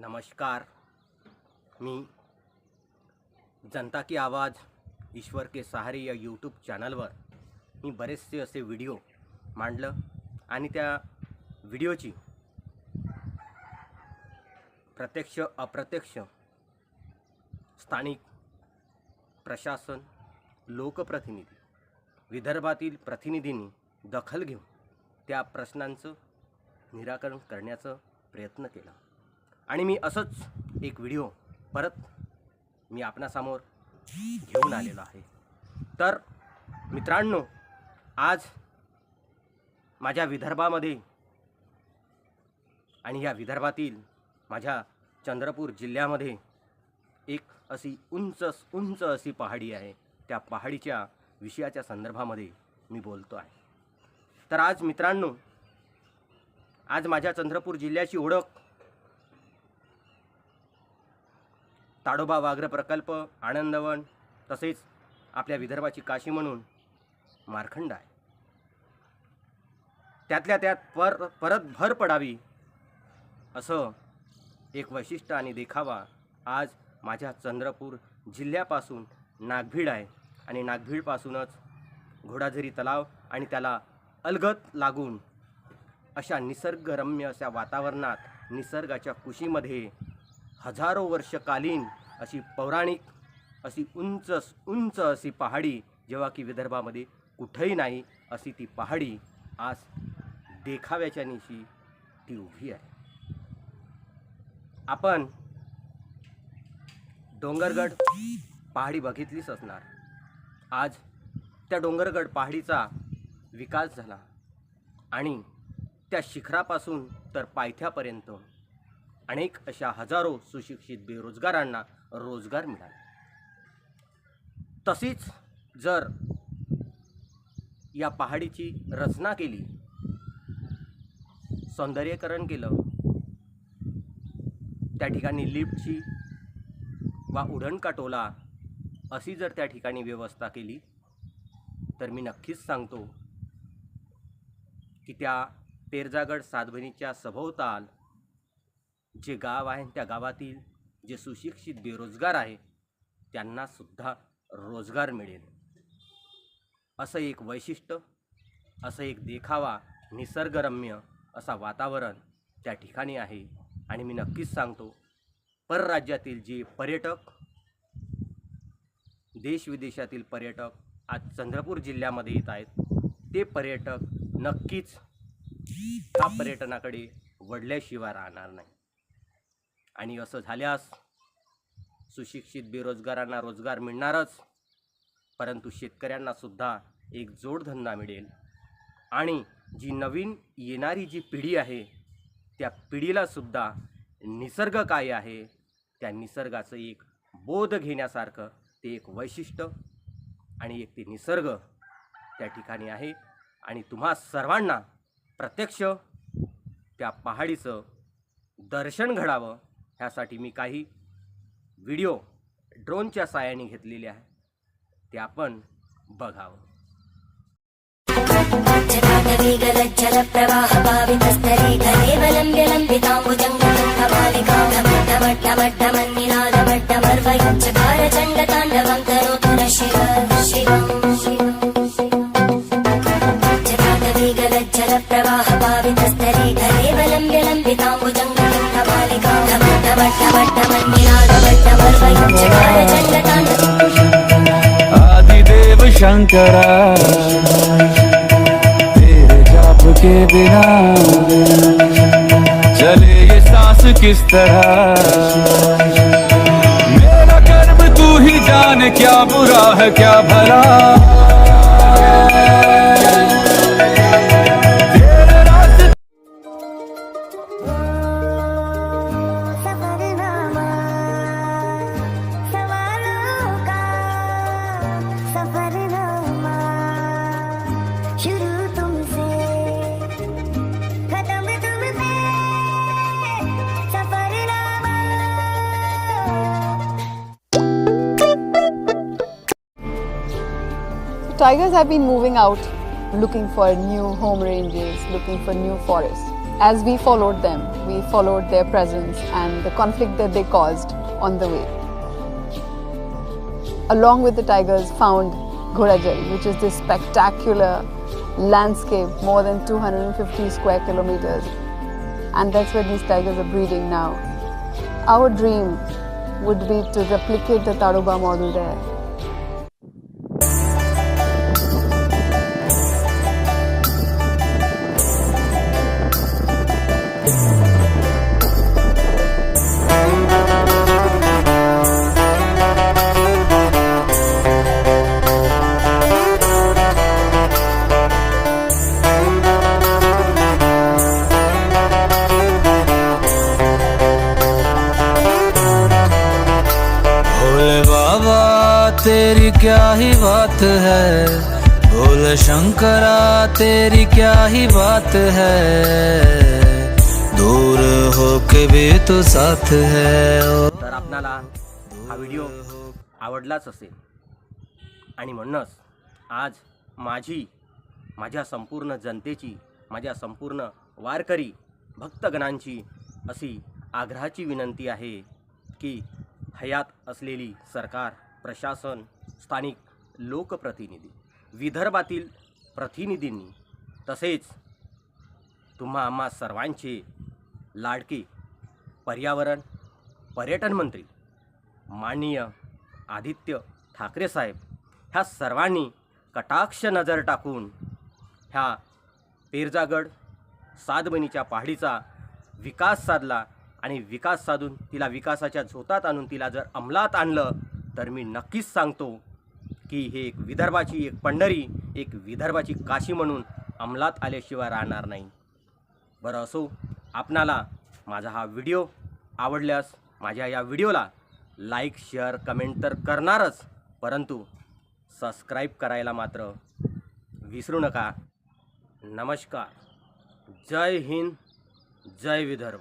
नमस्कार। मी जनता की आवाज़ ईश्वर के सहारे या यूट्यूब चॅनलवर मी बरेचसे असे व्हिडिओ मांडलं आणि त्या व्हिडिओची प्रत्यक्ष अप्रत्यक्ष स्थानिक प्रशासन लोकप्रतिनिधी विदर्भातील प्रतिनिधींनी दखल घेऊन त्या प्रश्नांचं निराकरण करण्याचा प्रयत्न केला. आणि मी असंच एक व्हिडिओ परत मी आपणासमोर घेऊन आलेलो आहे. तर मित्रांनो आज माझ्या विदर्भामध्ये आणि या विदर्भातील माझ्या चंद्रपूर जिल्ह्यामध्ये एक अशी उंच उंच अशी पहाडी आहे. त्या पहाडीच्या विषयाच्या संदर्भामध्ये मी बोलतो आहे. तर आज मित्रांनो आज माझ्या चंद्रपूर जिल्ह्याची ओळख ताडोबा व्याघ्र प्रकल्प आनंदवन तसेच आपल्या विदर्भाची काशी म्हणून मारखंड आहे. त्यातल्या त्यात पर परत भर पडावी असं एक वैशिष्ट्य आणि देखावा आज माझ्या चंद्रपूर जिल्ह्यापासून नागभीड आहे. आणि नागभीडपासूनच घोडाझरी तलाव आणि त्याला अलगत लागून अशा निसर्गरम्य अशा वातावरणात निसर्गाच्या कुशीमध्ये हजारो वर्षकालीन अशी पौराणिक अशी उंच उंच अशी पहाडी जेव्हा की विदर्भामध्ये कुठंही नाही अशी ती पहाडी आज देखाव्याच्या निशी ती उभी आहे. आपण डोंगरगड पहाडी बघितलीच असणार. आज त्या डोंगरगड पहाडीचा विकास झाला आणि त्या शिखरापासून तर पायथ्यापर्यंत अनेक अशा हजारो सुशिक्षित बेरोजगारांना रोजगार मिळाला. तशीच जर या पहाडीची रचना केली सौंदर्यीकरण केलं त्या ठिकाणी लिफ्टची वा उडणकाटोला अशी जर त्या ठिकाणी व्यवस्था केली तर मी नक्कीच सांगतो की त्या पेरजागड सातबहिणीच्या सभोवताल जे गाव आहे त्या गावातील जे सुशिक्षित बेरोजगार आहे त्यांनासुद्धा रोजगार मिळेल. असं एक वैशिष्ट्य असं एक देखावा निसर्गरम्य असा वातावरण त्या ठिकाणी आहे. आणि मी नक्कीच सांगतो परराज्यातील जे पर्यटक देशविदेशातील पर्यटक आज चंद्रपूर जिल्ह्यामध्ये येत आहेत ते पर्यटक नक्कीच हा पर्यटनाकडे वडल्याशिवाय राहणार नाही आणि असं झाल्यास सुशिक्षित बेरोजगारांना रोजगार मिळणारच परंतु शेतकऱ्यांनासुद्धा एक जोडधंदा मिळेल. आणि जी नवीन येणारी जी पिढी आहे त्या पिढीलासुद्धा निसर्ग काय आहे त्या निसर्गाचं एक बोध घेण्यासारखं ते एक वैशिष्ट्य आणि एक ते निसर्ग त्या ठिकाणी आहे. आणि तुम्हा सर्वांना प्रत्यक्ष त्या पहाडीचं दर्शन घडावं ह्यासाठी मी काही व्हिडिओ ड्रोनच्या साहाय्याने घेतलेले आहे. ते आपण बघावं. जलप्रवाहपावितस्तरे कलेवलम्ब्य लम्बिताम्बुजङ्गमट्टमट्टमट्टमन्निनादमट्टमर्वयुच्चकार चण्डताण्डवं आदिदेव शंकरा, तेरे जाप के बिना चले ये सांस किस तरह? मेरा कर्म तू ही जान, क्या बुरा है, क्या भला? Tigers have been moving out looking for new home ranges, looking for new forests. as we followed them, we followed their presence and the conflict that they caused on the way. Along with the tigers, found Ghodajari, which is this spectacular landscape, more than 250 square kilometers. And that's where these tigers are breeding now. Our dream would be to replicate the Taruba model there. क्या ही बात है। बोल शंकरा तेरी क्या ही बात है? दूर okay भी तो साथ है। तर आपणाला हा व्हिडिओ आवडलाच असेल आणि म्हणूनच आज माझी माझ्या संपूर्ण जनतेची माझ्या संपूर्ण वारकरी भक्तगणांची अशी आग्रहाची विनंती आहे की हयात असलेली सरकार प्रशासन स्थानिक लोकप्रतिनिधी विदर्भातील प्रतिनिधींनी तसेच तुम्हा आम्हा सर्वांचे लाडके पर्यावरण पर्यटन मंत्री माननीय आदित्य ठाकरे साहेब ह्या सर्वांनी कटाक्ष नजर टाकून ह्या पेरजागड सातबनीच्या पहाडीचा विकास साधला आणि विकास साधून तिला विकासाच्या झोतात आणून तिला जर अंमलात आणलं तर मी नक्कीच सांगतो की हे एक विदर्भाची एक पंढरी एक विदर्भाची काशी म्हणून अंमलात आल्याशिवाय राहणार नाही. बरं असो आपणाला माझा हा व्हिडिओ आवडल्यास माझ्या या व्हिडिओला लाईक शेअर कमेंट तर करणारच परंतु सबस्क्राईब करायला मात्र विसरू नका. नमस्कार. जय हिंद जय विदर्भ.